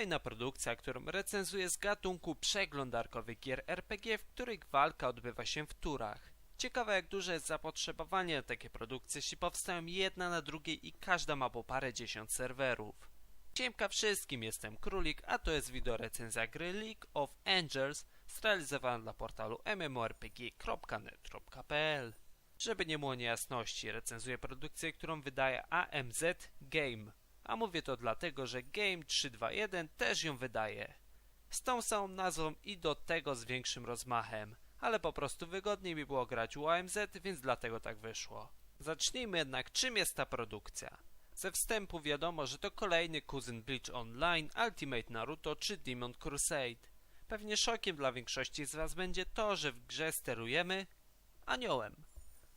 kolejna produkcja, którą recenzuję z gatunku przeglądarkowych gier RPG, w których walka odbywa się w turach. Ciekawe jak duże jest zapotrzebowanie na takie produkcje, jeśli powstają jedna na drugiej i każda ma po parę dziesiąt serwerów. Siemka wszystkim, jestem Królik, a to jest wideorecenzja gry League of Angels zrealizowana dla portalu mmorpg.net.pl Żeby nie było niejasności, recenzuję produkcję, którą wydaje AMZ Game. A mówię to dlatego, że Game 321 też ją wydaje. Z tą samą nazwą i do tego z większym rozmachem, ale po prostu wygodniej mi było grać u AMZ, więc dlatego tak wyszło. Zacznijmy jednak, czym jest ta produkcja. Ze wstępu wiadomo, że to kolejny kuzyn Bleach Online, Ultimate Naruto czy Demon Crusade. Pewnie szokiem dla większości z Was będzie to, że w grze sterujemy aniołem.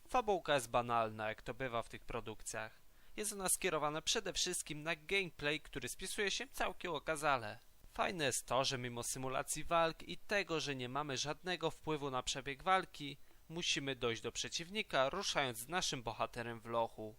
Fabułka jest banalna, jak to bywa w tych produkcjach. Jest ona skierowana przede wszystkim na gameplay, który spisuje się całkiem okazale. Fajne jest to, że mimo symulacji walk i tego, że nie mamy żadnego wpływu na przebieg walki, musimy dojść do przeciwnika, ruszając z naszym bohaterem w lochu.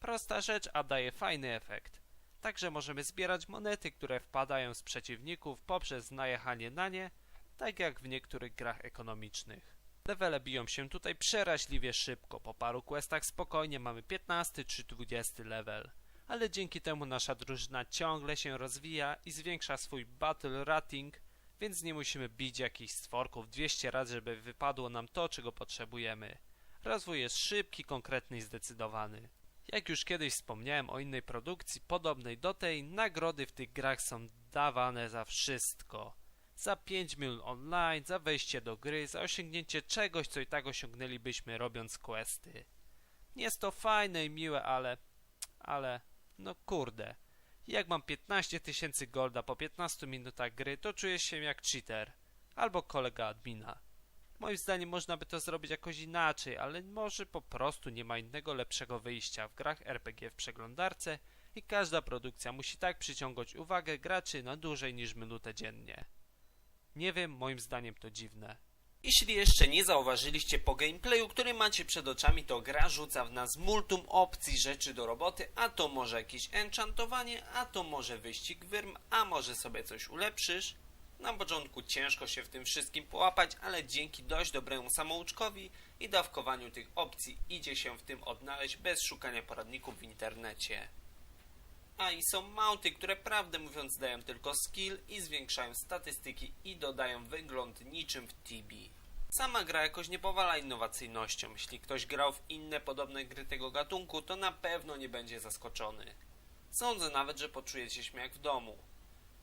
Prosta rzecz, a daje fajny efekt. Także możemy zbierać monety, które wpadają z przeciwników poprzez najechanie na nie, tak jak w niektórych grach ekonomicznych. Levele biją się tutaj przeraźliwie szybko, po paru questach spokojnie mamy 15 czy 20 level. Ale dzięki temu nasza drużyna ciągle się rozwija i zwiększa swój battle rating, więc nie musimy bić jakichś stworków 200 razy, żeby wypadło nam to, czego potrzebujemy. Rozwój jest szybki, konkretny i zdecydowany. Jak już kiedyś wspomniałem o innej produkcji podobnej do tej, nagrody w tych grach są dawane za wszystko. Za 5 minut online, za wejście do gry, za osiągnięcie czegoś, co i tak osiągnęlibyśmy robiąc questy. Jest to fajne i miłe, ale... ale... no kurde. Jak mam 15 tysięcy golda po 15 minutach gry, to czuję się jak cheater. Albo kolega admina. Moim zdaniem można by to zrobić jakoś inaczej, ale może po prostu nie ma innego lepszego wyjścia w grach RPG w przeglądarce i każda produkcja musi tak przyciągać uwagę graczy na dłużej niż minutę dziennie. Nie wiem, moim zdaniem to dziwne. Jeśli jeszcze nie zauważyliście po gameplayu, który macie przed oczami, to gra rzuca w nas multum opcji rzeczy do roboty, a to może jakieś enchantowanie, a to może wyścig wyrm, a może sobie coś ulepszysz. Na początku ciężko się w tym wszystkim połapać, ale dzięki dość dobremu samouczkowi i dawkowaniu tych opcji idzie się w tym odnaleźć bez szukania poradników w internecie. A i są mounty, które prawdę mówiąc dają tylko skill i zwiększają statystyki i dodają wygląd niczym w Tibi. Sama gra jakoś nie powala innowacyjnością. Jeśli ktoś grał w inne podobne gry tego gatunku, to na pewno nie będzie zaskoczony. Sądzę nawet, że poczujecie się jak w domu.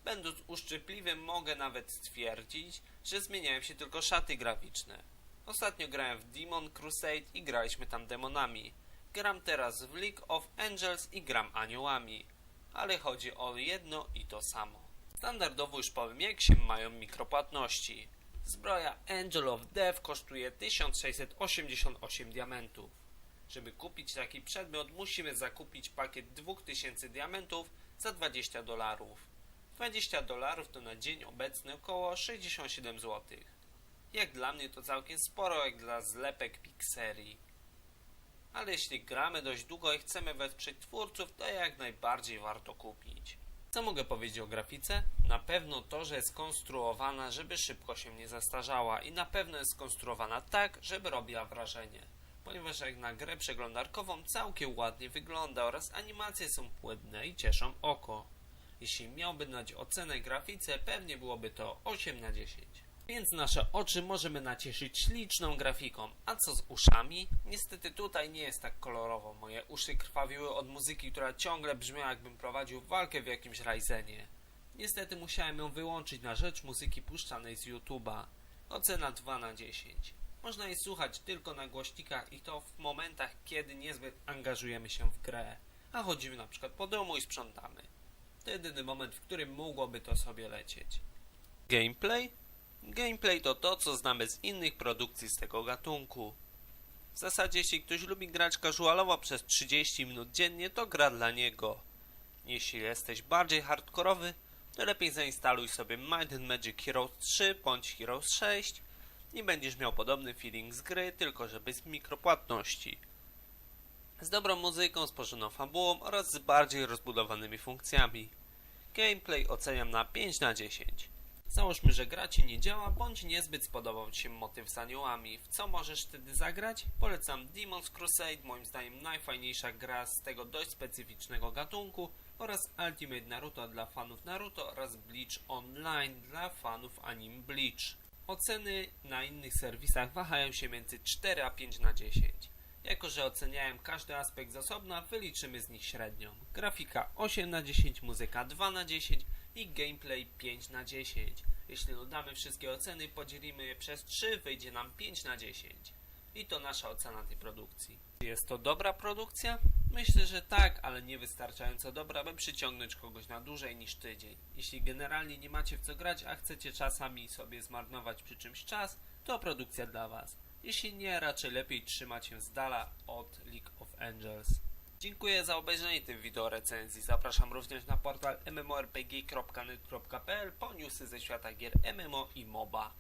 Będąc uszczypliwym, mogę nawet stwierdzić, że zmieniają się tylko szaty graficzne. Ostatnio grałem w Demon Crusade i graliśmy tam demonami. Gram teraz w League of Angels i gram aniołami. Ale chodzi o jedno i to samo. Standardowo już powiem, jak się mają mikropłatności. Zbroja Angel of Death kosztuje 1688 diamentów. Żeby kupić taki przedmiot, musimy zakupić pakiet 2000 diamentów za 20 dolarów. 20 dolarów to na dzień obecny około 67 zł. Jak dla mnie to całkiem sporo, jak dla zlepek Pixerii. Ale jeśli gramy dość długo i chcemy wesprzeć twórców, to jak najbardziej warto kupić. Co mogę powiedzieć o grafice? Na pewno to, że jest skonstruowana, żeby szybko się nie zastarzała i na pewno jest skonstruowana tak, żeby robiła wrażenie. Ponieważ jak na grę przeglądarkową całkiem ładnie wygląda oraz animacje są płynne i cieszą oko. Jeśli miałby dać ocenę grafice, pewnie byłoby to 8 na 10. Więc nasze oczy możemy nacieszyć śliczną grafiką. A co z uszami? Niestety tutaj nie jest tak kolorowo. Moje uszy krwawiły od muzyki, która ciągle brzmiała jakbym prowadził walkę w jakimś Ryzenie. Niestety musiałem ją wyłączyć na rzecz muzyki puszczanej z YouTube'a. Ocena 2 na 10. Można jej słuchać tylko na głośnikach i to w momentach, kiedy niezbyt angażujemy się w grę. A chodzimy na przykład po domu i sprzątamy. To jedyny moment, w którym mogłoby to sobie lecieć. Gameplay? Gameplay to to, co znamy z innych produkcji z tego gatunku. W zasadzie, jeśli ktoś lubi grać casualowo przez 30 minut dziennie, to gra dla niego. Jeśli jesteś bardziej hardkorowy, to lepiej zainstaluj sobie Might and Magic Heroes 3 bądź Heroes 6 i będziesz miał podobny feeling z gry, tylko że bez mikropłatności. Z dobrą muzyką, z porządną fabułą oraz z bardziej rozbudowanymi funkcjami. Gameplay oceniam na 5 na 10. Załóżmy, że gra Ci nie działa, bądź niezbyt spodobał Ci się motyw z aniołami. W co możesz wtedy zagrać? Polecam Demon's Crusade, moim zdaniem najfajniejsza gra z tego dość specyficznego gatunku oraz Ultimate Naruto dla fanów Naruto oraz Bleach Online dla fanów anim Bleach. Oceny na innych serwisach wahają się między 4 a 5 na 10. Jako, że oceniałem każdy aspekt z osobna, wyliczymy z nich średnią. Grafika 8 na 10, muzyka 2 na 10 i gameplay 5 na 10. Jeśli dodamy wszystkie oceny, podzielimy je przez 3, wyjdzie nam 5 na 10. I to nasza ocena tej produkcji. Jest to dobra produkcja? Myślę, że tak, ale nie wystarczająco dobra, by przyciągnąć kogoś na dłużej niż tydzień. Jeśli generalnie nie macie w co grać, a chcecie czasami sobie zmarnować przy czymś czas, to produkcja dla Was. Jeśli nie, raczej lepiej trzymać się z dala od League of Angels. Dziękuję za obejrzenie tej wideo recenzji. Zapraszam również na portal mmorpg.net.pl po newsy ze świata gier MMO i MOBA.